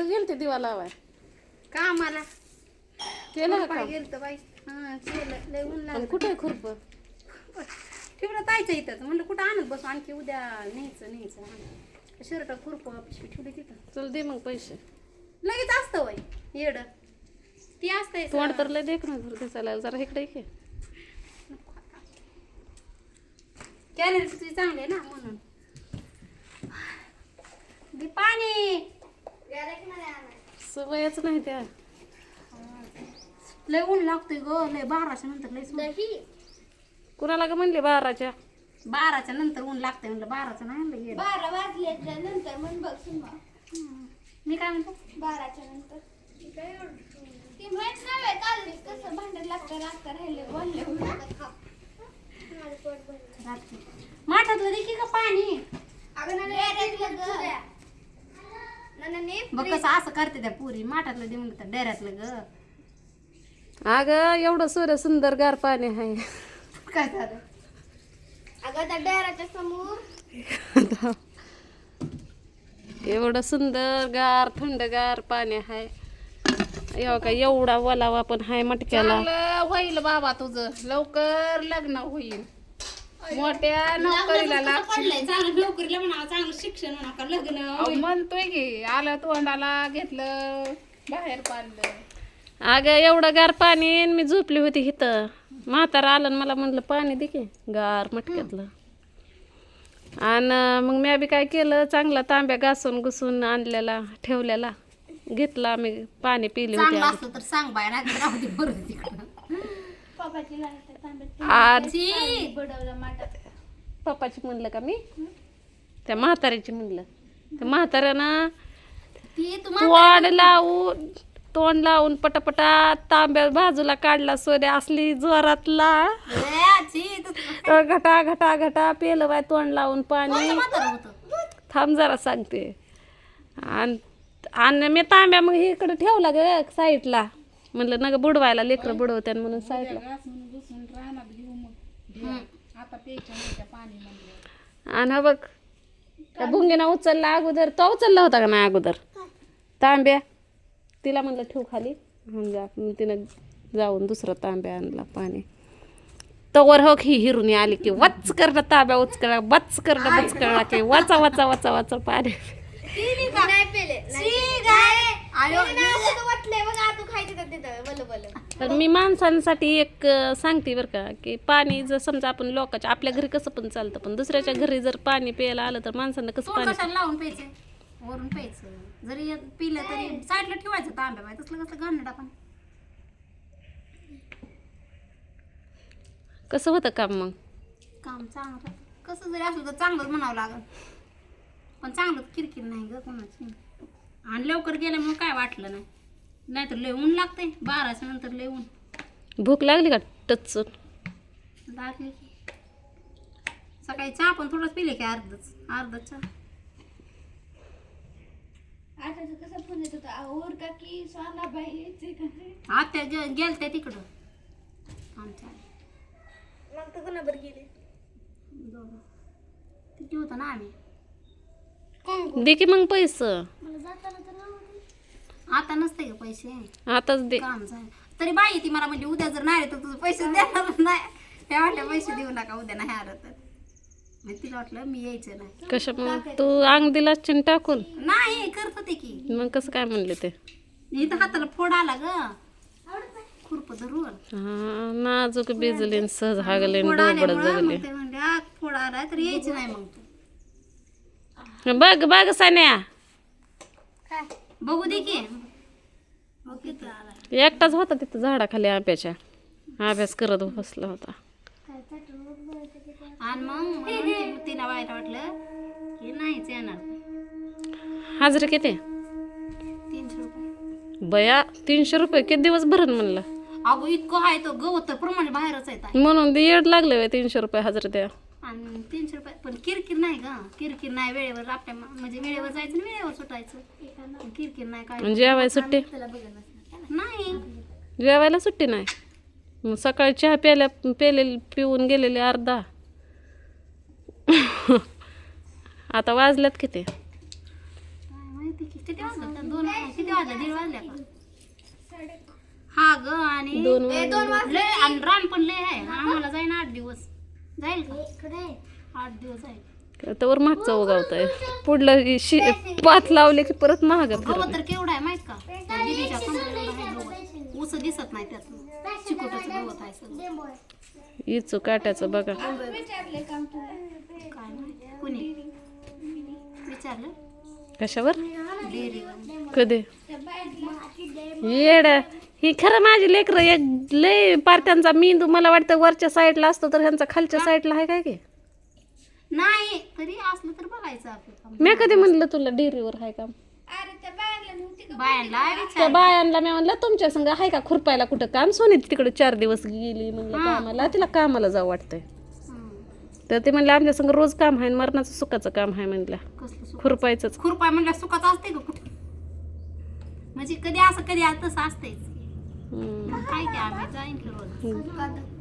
कुठं गेलते दिवा लावाय? का मला केलं का? गेलतं बाई. हा केलं. लय ऊन आणि लागलं. कुठे खुरप? ठेवलं जायचं इथं म्हणलं कुठं आणत बसू? आणखी उद्या न्यायचं न्यायचं. शर्ट खुरप पिशवी ठेवली तिथं. चल दे मग पैसे. लगेच असतं वय. येड. ती असतंय तोंड तर लय देख ना दिसायला. जरा इकडे ये कॅलरी तुझी चांगली आहे ना म्हणून. दे पाणी सवयच नाही त्या. लय ऊन लागतोय ग लय बाराच्या नंतर लय दही? कुणाला का म्हणले बाराच्या? बाराच्या नंतर ऊन लागतंय म्हणलं बाराचं नाही. बारा वाजल्याच्या नंतर मग. बघ. मी काय म्हणतो? बाराच्या नंतर. ती माहीत नाही काल कसं भांडण लागतं लागतं राहिले बोलले माठातलं दे की का पाणी. बघ कसं असं करते त्या पुरी? माठातलं दे म्हणलं तर डेऱ्यातलं ग. अगं एवढं सूर्य सुंदर गार पाणी आहे. काय झालं? अगं त्या डेराच्या समोर. एवढं सुंदर गार थंडगार पाणी आहे. एवढा का एवढा वलावा पण आहे मटक्याला. होईल बाबा तुझं. लवकर लग्न होईल. मोठ्या नोकरीला लागशील. चांगलं नोकरीला म्हणा चांगलं शिक्षण म्हणा का लग्न? म्हणतोय की आलं तोंडाला घेतलं बाहेर पाडलं. अगं एवढं गार पाणी आणि मी झोपली होती इथं. म्हातारा आलं आणि मला म्हणलं पाणी दे की गार मटक्यातलं. आणि मग मी बी काय केलं चांगला तांब्या घासून घुसून आणलेला ठेवलेला. घेतला आम्ही पाणी पिले होते चांगलं असलं तर सांग बाय नाही राहू दे बरं तिकडं. माटात पप्पाची म्हणलं का मी? त्या म्हाताऱ्याची म्हणलं. त्या म्हाताऱ्यानं तोंड लावून तोंड लावून पटापटा तांब्या बाजूला काढला सोऱ्या असली जोरातला. घटा घटा घटा पेलं बाय तोंड लावून पाणी. थांब जरा सांगते. आणि मी तांब्या मग इकडे ठेवला ग साईडला. म्हणलं नग बुडवायला लेकरं बुडवत्यान म्हणून साईडला. आणि हा बघ त्या भुंगीनं उचलला अगोदर. तो उचलला होता का नाही अगोदर? तांब्या. तिला म्हणलं ठेव खाली. आणि जा मग तिनं जाऊन दुसरा तांब्या आणला पाणी. तवर हो ही हिरून आली की वच करणं तांब्या उच करा बच करणं बच करा की वाचा वाचा वाचा वाचा पाणी. तर मी माणसांसाठी एक अं, सांगते बरं का की पाणी जर समजा आपण लोकांच्या आपल्या घरी कसं पण चालतं पण दुसऱ्याच्या घरी जर पाणी प्यायला आलं तर माणसांना कसं तोंड पाणी कशाला लावून प्यायचं? वरून प्यायचं. जरी पिलं तरी साईडला ठेवायचं तांब्या बाय तसलं कसलं घालणं आपण? कसं होतं काम मग? काम चांगलं कसं जरी असलं तर चांगलंच म्हणावं लागल. पण चांगलं किरकिर नाही ग कोणाची. आणि लवकर गेल्यामुळे काय वाटलं नाही. नाहीतर लय ऊन लागतंय. बाराच्या नंतर लय ऊन. भूक लागली का टचून लागली की. सकाळी चहा पण थोडंच पिले की अर्धच. अर्धा चहा. आता कसं फोन येत होता और का की स्वाला बाई यायचे का? आत्या गे गेलत्या तिकडं. आमच्या मग तर कोणाबर गेले? दोघं. तिथे होतं ना आम्ही. दे की मग पैसे. मला जाताना तर. आता नसते का पैसे? आताच दे. काम झालं. तरी बाई ती मला म्हणजे उद्या जर नाही आले तर तुझं पैसे देणार नाही. त्या वाटल्या पैसे देऊ नका उद्या नाही आलं तर. मग तिला वाटलं मी यायचं नाही. कशा मग तू अंग दिला चिन टाकून. नाही करत होते की. मग कसं काय म्हणले ते? इथं हाताला फोड आला ग. खुरप धरून. हा नाजूक बिजलीन सहज हागले फोड डोबड आल्यामुळं जगले मग ते म्हणले "आ, फोड आलाय तर यायचं नाही मग तू. बघ बघ सान्या. काय? बघू दे की. एकटाच होता तिथं झाडाखाली आंब्याच्या. अभ्यास करत बसला होता. आणि मग मला म्हणते, तिला वाईट वाटलं की नाहीच येणार. हाजरी किती? तीनशे रुपये. बया तीनशे रुपये किती दिवस भरण म्हणलं? अगो इतकं आहे तो गवत प्रमाणे बाहेरच आहे म्हणून येड लागले तीनशे रुपये हजरी द्या. आणि तीनशे रुपये. पण किरकिर नाही का किरकिर नाही वेळेवर आपल्या म्हणजे वेळेवर जायचं आणि वेळेवर सुटायचं. किरकिर नाही काय. आणि जेवायला सुट्टी? नाही. जेवायला सुट्टी नाही? मग सकाळी चहा प्यायला पेलेली पिऊन गेलेले अर्धा. आता वाजल्यात किती? काय माहिती की किती वाजलं दोन किती वाजल्या दीड वाजल्या का? हा ग आणि दोन ए, दोन वाजले. आणि रान पण लय आहे. आम्हाला जाईन आठ दिवस. जाईल का? आठ दिवस जाईल तर मागचं उगावतंय पुढलं शि पात लावले की परत महाग गवत तर. केवढं आहे माहीत का? त्या दिदीच्या कमरेला एवढं आहे गवत ऊस दिसत नाही त्यात. चिकोटाचं गवत आहे सगळं. इचू काट्याचं बघा. विचारले काम तुला काय नाही. कुणी? विचारलं? कशावर? कधी? त्या बाईला येड. ही खरं माझी लेकरं एक लय पार त्यांचा मेंदू मला वाटतं वरच्या साईडला असतो तर ह्यांचा खालच्या साईडला आहे काय की? नाही तरी असलं तर बघायचं आपलं मी कधी म्हणलं तुला डेअरीवर आहे का बायांना त्या विचार बायांना मी म्हणलं तुमच्या संग आहे का खुरपायला कुठं काम? सोनी तिकडे चार दिवस गेली म्हणलं कामाला तिला कामाला जाऊ वाटतंय. हं. तर ते म्हणलं आमच्या संग रोज काम आहे आणि मरणाचं सुखाचं काम आहे म्हणलं कसलं सुख खुरपायचंच. खुरपाय म्हणलं सुखाचं असते का कुठं? म्हणजे कधी असं कधी असं तसं असतेच. काय की आम्ही जाईन की रोज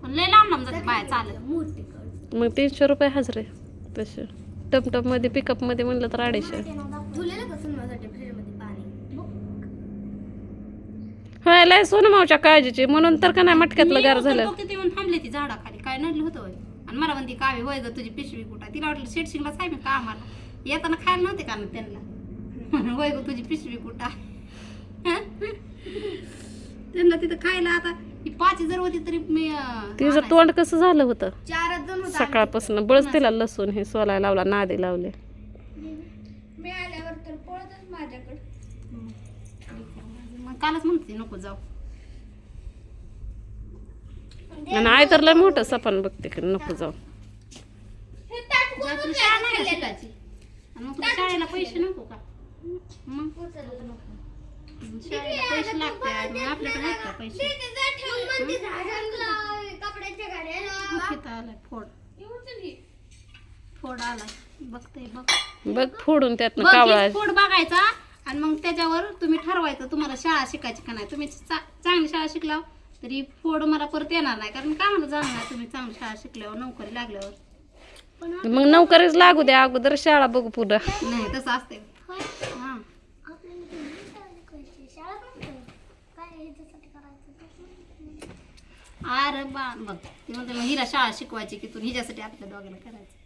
पण लय लांब लांब जाते बाया चालत. मग तीनशे रुपये हजरे तसे. टपटपमध्ये पिकअपमध्ये म्हणलं तर अडीचशे. का फ्रीजमध्ये पाणी. होय लय सोनं मावच्या काळजीची. म्हणून तर का नाही मटक्यातलं गार झालं. तो किती येऊन थांबले ती झाडाखाली. काय नडलं होतं होय. आणि मला म्हणते कावे होय ग तुझी पिशवी कुठं तिला वाटलं शेटशिंगलाच आहे मी कामाला येताना खायला नव्हते का ना त्यांना? होय ग तुझी पिशवी कुठं? त्यांना तिथं खायला आता ही पाच जर होती तरी मी अं, तिचं तोंड कसं झालं होतं? चारच होता सकाळपासून बळच तिला लसूण हे सोलायला लावला नादी लावले. मी आल्यावर तर पळतच माझ्याकडे. मग कालच म्हणते नको जाऊ. आणि आई तर लय मोठं सपन बघते की नको जाऊ. हे ताट तुला कोणतं शाळा नाही का खाल्लेलं? शिकायची. आणि मग तुला शाळेला पैसे नको का? मग शाळेला पैसे आपल्याकडे आहेत का पैसे? आलाय फोड. ही. फोड आलाय. बघते बघ. बघ फोडून त्यातनं बघ, कावळा फोड बघायचा आणि मग त्याच्यावर तुम्ही ठरवायचं तुम्हाला शाळा शिकायची का नाही. तुम्ही चा- चांगली शाळा शिकलाव तरी फोड मला परत येणार नाही. कारण काय मला जाणार नाही तुम्ही चांगली शाळा शिकल्यावर नोकरी लागल्यावर? मग नोकरीच लागू द्या. अगोदर शाळा बघू पुढं. नाही तसं असते अरे बा बघ ती म्हणते मग हिला शाळा शिकवायची की तू हिच्यासाठी आपल्या दोघांना करायचं?